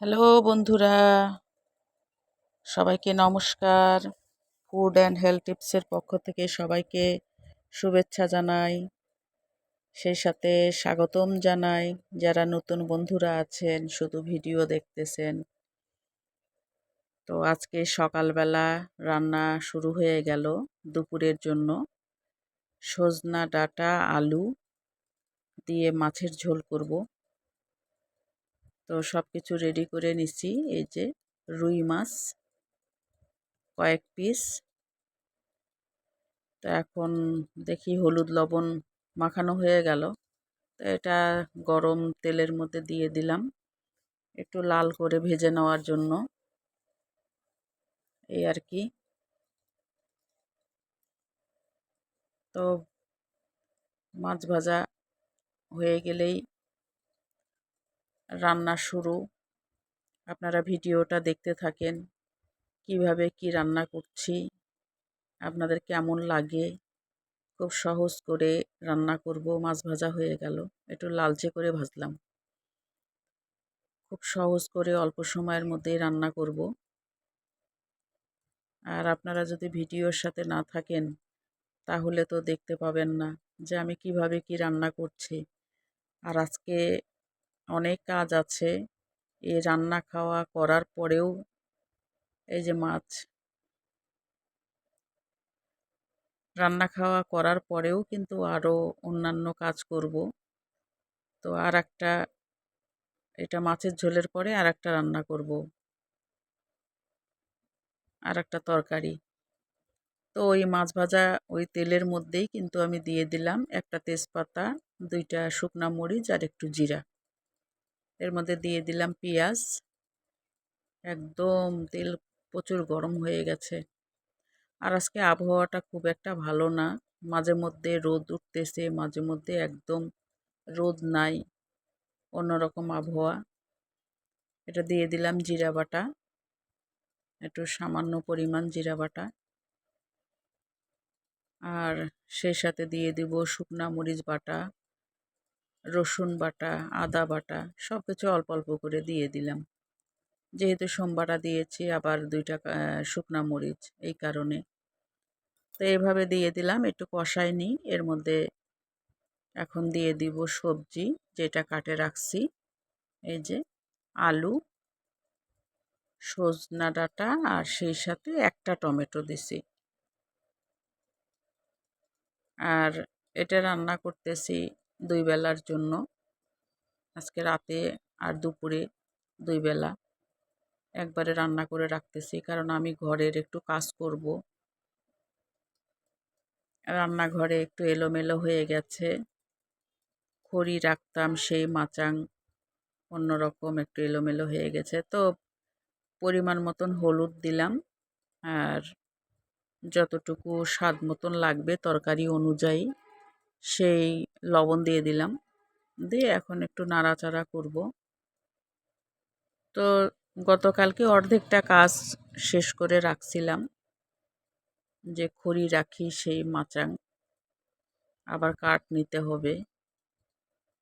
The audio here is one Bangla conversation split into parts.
হ্যালো বন্ধুরা, সবাইকে নমস্কার। ফুড অ্যান্ড হেলথ টিপসের পক্ষ থেকে সবাইকে শুভেচ্ছা জানাই, সেই সাথে স্বাগতম জানাই। যারা নতুন বন্ধুরা আছেন, শুধু ভিডিও দেখতেছেন। তো আজকে সকালবেলা রান্না শুরু হয়ে গেল দুপুরের জন্য। সজনা ডাটা, আলু দিয়ে মাছের ঝোল করব। তো সব কিছু রেডি করে নিচ্ছি এই যে রুই মাছ, কয়েক পিস তো এখন দেখি হলুদ লবণ মাখানো হয়ে গেল। তো এটা গরম তেলের মধ্যে দিয়ে দিলাম। একটু লাল করে ভেজে নেওয়ার জন্য। এই আর কি। তো মাছ ভাজা হয়ে গেলেই রান্না শুরু। আপনারা ভিডিওটা দেখতে থাকেন। কীভাবে কি রান্না করছি? আপনাদের কেমন লাগে? খুব সহজ করে রান্না করব, মাছ ভাজা হয়ে গেল। একটু লালচে করে ভাজলাম। খুব সহজ করে অল্প সময়ের মধ্যেই রান্না করব। আর আপনারা যদি ভিডিওর সাথে না থাকেন, তাহলে তো দেখতে পাবেন না যে আমি কীভাবে কি রান্না করছি। আর আজকে অনেক কাজ আছে। এ রান্না খাওয়া করার পরেও এই যে মাছ। রান্না খাওয়া করার পরেও কিন্তু আরও অন্যান্য কাজ করব। তো আর একটা এটা মাছের ঝোলের পরে আর একটা রান্না করব। আর একটা তরকারি। তো ওই মাছ ভাজা ওই তেলের মধ্যেই কিন্তু আমি দিয়ে দিলাম একটা তেজপাতা, দুইটা শুকনা মরিচ আর একটু জিরা। এর মধ্যে দিয়ে দিলাম পেঁয়াজ। একদম তেল প্রচুর গরম হয়ে গেছে। আর আজকে আবহাওয়াটা খুব একটা ভালো না। মাঝে মধ্যে রোদ উঠতেছে, মাঝে মধ্যে একদম রোদ নাই, অন্যরকম আবহাওয়া। এটা দিয়ে দিলাম জিরা বাটা, একটু সামান্য পরিমাণ জিরা বাটা। আর সেই সাথে দিয়ে দিব শুকনা মরিচ বাটা। রসুন বাটা, আদা বাটা সব কিছু অল্প অল্প করে দিয়ে দিলাম। যেহেতু সোমবারা দিয়েছি, আবার দুইটা শুকনা মরিচ এই কারণে। তো এভাবে দিয়ে দিলাম, একটু কষাই নিই এর মধ্যে এখন দিয়ে দিব সবজি, যেটা কাটে রাখছি। এই যে আলু, সজনা ডাটা আর সেই সাথে একটা টমেটো দিছি। আর এটা রান্না করতেছি দুই বেলার জন্য। আজকে রাতে আর দুপুরে দুই বেলা। একবারে রান্না করে রাখতেছি কারণ আমি ঘরের একটু কাজ করব। রান্নাঘরে একটু এলোমেলো হয়ে গেছে। খড়ি রাখতাম, সেই মাচাং অন্যরকম একটু এলোমেলো হয়ে গেছে। তো পরিমাণ মতন হলুদ দিলাম আর যতটুকু স্বাদ মতন লাগবে তরকারি অনুযায়ী সেই লবণ দিয়ে দিলাম। দিয়ে এখন একটু নাড়াচাড়া করব। তো গতকালকে অর্ধেকটা কাজ শেষ করে রাখছিলাম। যে খড়ি রাখি সেই মাচাং। আবার কাঠ নিতে হবে।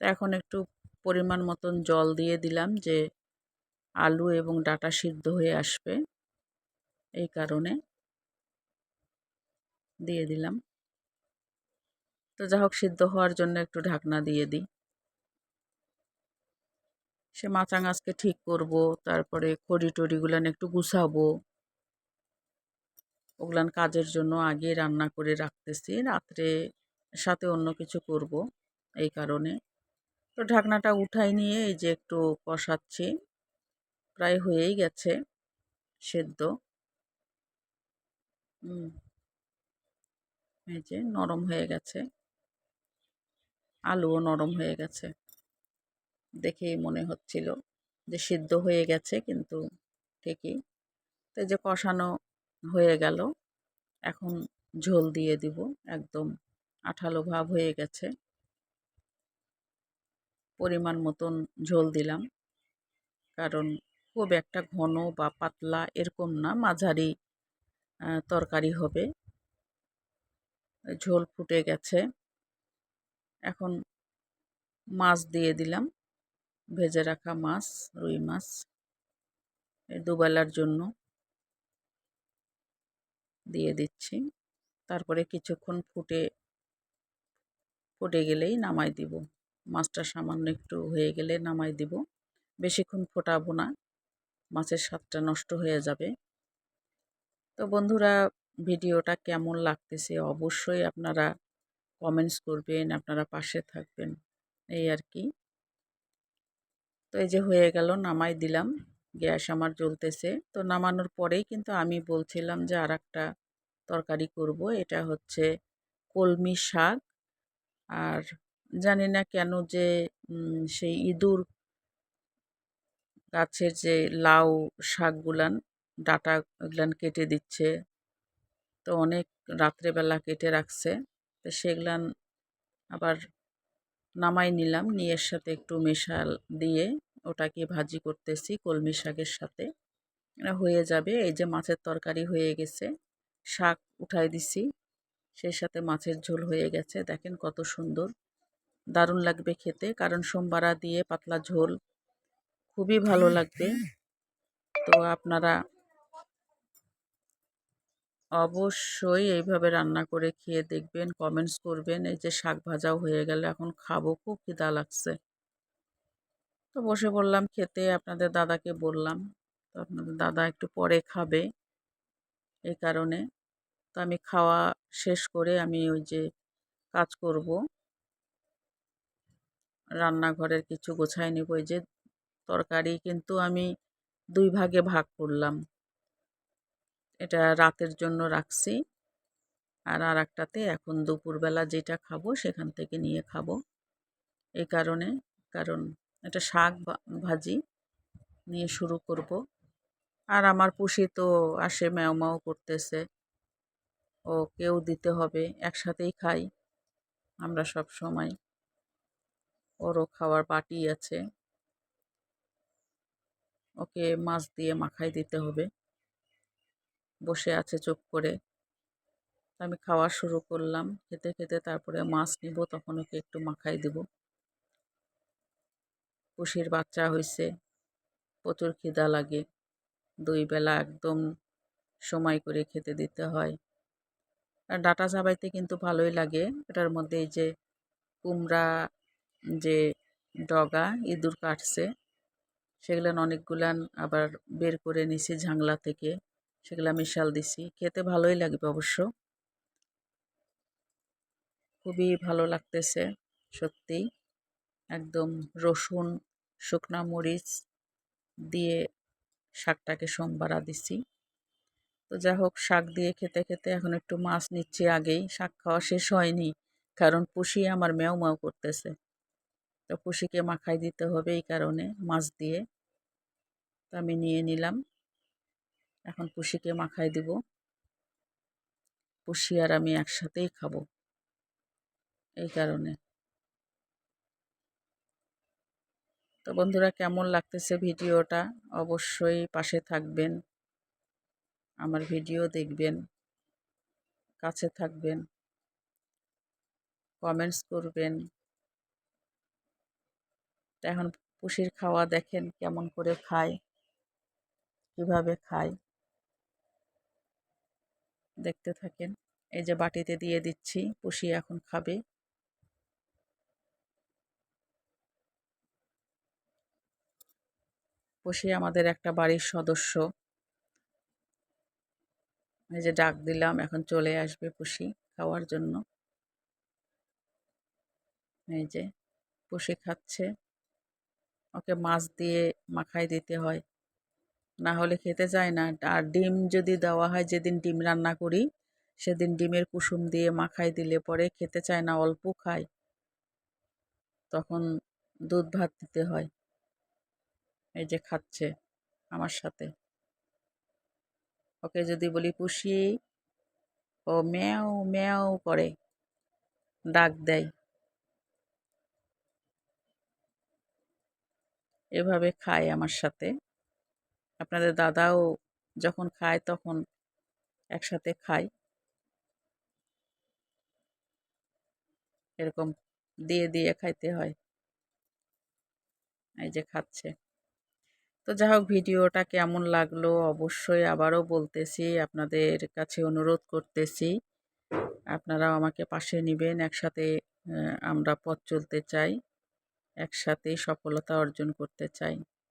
এখন একটু পরিমাণ মতন জল দিয়ে দিলাম যে আলু এবং ডাটা সিদ্ধ হয়ে আসবে। এই কারণে দিয়ে দিলাম। তো যা হোক সিদ্ধ হওয়ার জন্য একটু ঢাকনা দিয়ে দিই। সে মাচাং আজকে ঠিক করব, তারপরে খড়ি টড়িগুলান একটু গুছাবো। ওগুলান কাজের জন্য আগে রান্না করে রাখতেছি, রাত্রে সাথে অন্য কিছু করব এই কারণে। তো ঢাকনাটা উঠাই নিয়ে এই যে একটু কষাচ্ছি, প্রায় হয়েই গেছে সেদ্ধ। এই যে নরম হয়ে গেছে। আলুও নরম হয়ে গেছে। দেখেই মনে হচ্ছিল যে সিদ্ধ হয়ে গেছে কিন্তু ঠিকই। তো যে কষানো হয়ে গেল, এখন ঝোল দিয়ে দিব। একদম আঠালো ভাব হয়ে গেছে। পরিমাণ মতন ঝোল দিলাম। কারণ খুব একটা ঘন বা পাতলা এরকম না, মাঝারি তরকারি হবে। ঝোল ফুটে গেছে। এখন মাছ দিয়ে দিলাম। ভেজে রাখা মাছ, রুই মাছ দুবেলার জন্য দিয়ে দিচ্ছি। তারপরে কিছুক্ষণ ফুটে ফুটে গেলেই নামাই দিব। মাছটা সামান্য একটু হয়ে গেলে নামাই দিব। বেশিক্ষণ ফোটাবো না, মাছের স্বাদটা নষ্ট হয়ে যাবে। তো বন্ধুরা, ভিডিওটা কেমন লাগতেছে অবশ্যই আপনারা কমেন্টস করবেন, আপনারা পাশে থাকবেন। এই আর কি। তো এই যে হয়ে গেল, নামাই দিলাম। গ্যাস আমার জ্বলতেছে। তো নামানোর পরেই কিন্তু আমি বলছিলাম যে আর একটা তরকারি করব। এটা হচ্ছে কলমি শাক। আর জানি না কেন যে সেই ইঁদুর গাছের যে লাউ শাকগুলান ডাটা ওগুলান কেটে দিচ্ছে। তো অনেক রাত্রেবেলা কেটে রাখছে। তো সেগুলান আবার নামাই নিলাম। নিয়ের সাথে একটু মেশাল দিয়ে ওটাকে ভাজি করতেছি কলমি শাকের সাথে। হয়ে যাবে। এই যে মাছের তরকারি হয়ে গেছে। শাক উঠাই দিছি। সেই সাথে মাছের ঝোল হয়ে গেছে। দেখেন কত সুন্দর। দারুণ লাগবে খেতে। কারণ সোমবারা দিয়ে পাতলা ঝোল খুবই ভালো লাগবে। তো আপনারা অবশ্যই এইভাবে রান্না করে খেয়ে দেখবেন কমেন্টস করবেন। এই যে শাক ভাজাও হয়ে গেল, এখন খাব, খুব খিদা লাগছে। তো বসে বললাম খেতে, আপনাদের দাদাকে বললাম, তো আপনাদের দাদা একটু পরে খাবে এই কারণে। তো আমি খাওয়া শেষ করে আমি ওই যে কাজ করব। রান্নাঘরের কিছু গোছায় নেব ওই যে তরকারি কিন্তু আমি দুই ভাগে ভাগ করলাম। এটা রাতের জন্য রাখছি। আর আর একটাতে এখন দুপুরবেলা যেটা খাব সেখান থেকে নিয়ে খাব। এই কারণে, কারণ এটা শাক ভাজি নিয়ে শুরু করব। আর আমার পুষি তো আসে, ম্যাও ম্যাও করতেছে। ও কেউ দিতে হবে, একসাথেই খাই আমরা সব সময়। ওরও খাওয়ার বাটি আছে। ওকে মাছ দিয়ে মাখাই দিতে হবে। বসে আছে চুপ করে। আমি খাওয়া শুরু করলাম। খেতে খেতে তারপরে মাছ নিব, তখন ওকে একটু মাখাই দেব। পুষির বাচ্চা হয়েছে প্রচুর খিদা লাগে। দুই বেলা একদম সময় করে খেতে দিতে হয়। আর ডাটা চাবাইতে কিন্তু ভালোই লাগে। এটার মধ্যে এই যে কুমড়া, যে ডগা, ইঁদুর কাটছে সেগুলান অনেকগুলান আবার বের করে নিছি ঝাংলা থেকে। সেগুলা মিশাল দিছি। খেতে ভালোই লাগবে অবশ্য। খুবই ভালো লাগতেছে সত্যি একদম রসুন, শুকনা মরিচ দিয়ে শাকটাকে সোমবারা দিছি। তো যা হোক, শাক দিয়ে খেতে খেতে এখন একটু মাছ নিচ্ছি আগেই। শাক খাওয়া শেষ হয়নি, কারণ পুষি আমার ম্যাও ম্যাও করতেছে। তো পুষিকে মাখাই দিতে হবে এই কারণে মাছ দিয়ে। তো আমি নিয়ে নিলাম। এখন পুষিকে মাখাই দিব। পুষি আর আমি একসাথেই খাব। এই কারণে। তো বন্ধুরা, কেমন লাগতেছে ভিডিওটা? অবশ্যই পাশে থাকবেন। আমার ভিডিও দেখবেন। কাছে থাকবেন। কমেন্টস করবেন। এখন পুষির খাওয়া দেখেন কেমন করে খায়, কীভাবে খায়। দেখতে থাকেন। এই যে বাটিতে দিয়ে দিচ্ছি পুষি এখন খাবে। পুষি আমাদের একটা বাড়ির সদস্য। এই যে ডাক দিলাম, এখন চলে আসবে পুষি খাওয়ার জন্য। এই যে পুষি খাচ্ছে। ওকে মাছ দিয়ে মাখাই দিতে হয়। না হলে খেতে চায় না। আর ডিম যদি দেওয়া হয়, যেদিন ডিম রান্না করি, সেদিন ডিমের কুসুম দিয়ে মাখাই দিলে পরে খেতে চায় না, অল্প খায়। তখন দুধ ভাত দিতে হয়। এই যে খাচ্ছে আমার সাথে। ওকে যদি বলি, পুষি। ও ম্যাও ম্যাও করে, ডাক দেয়। এভাবে খায় আমার সাথে। আপনাদের দাদাও যখন খায় তখন একসাথে খায়। এরকম দিয়ে দিয়ে খাইতে হয়। এই যে খাচ্ছে। তো যাই হোক, ভিডিওটা কেমন লাগল অবশ্যই আবারও বলতেছি, আপনাদের কাছে অনুরোধ করতেছি। আপনারাও আমাকে পাশে নেবেন, একসাথে আমরা পথ চলতে চাই একসাথেই সফলতা অর্জন করতে চাই।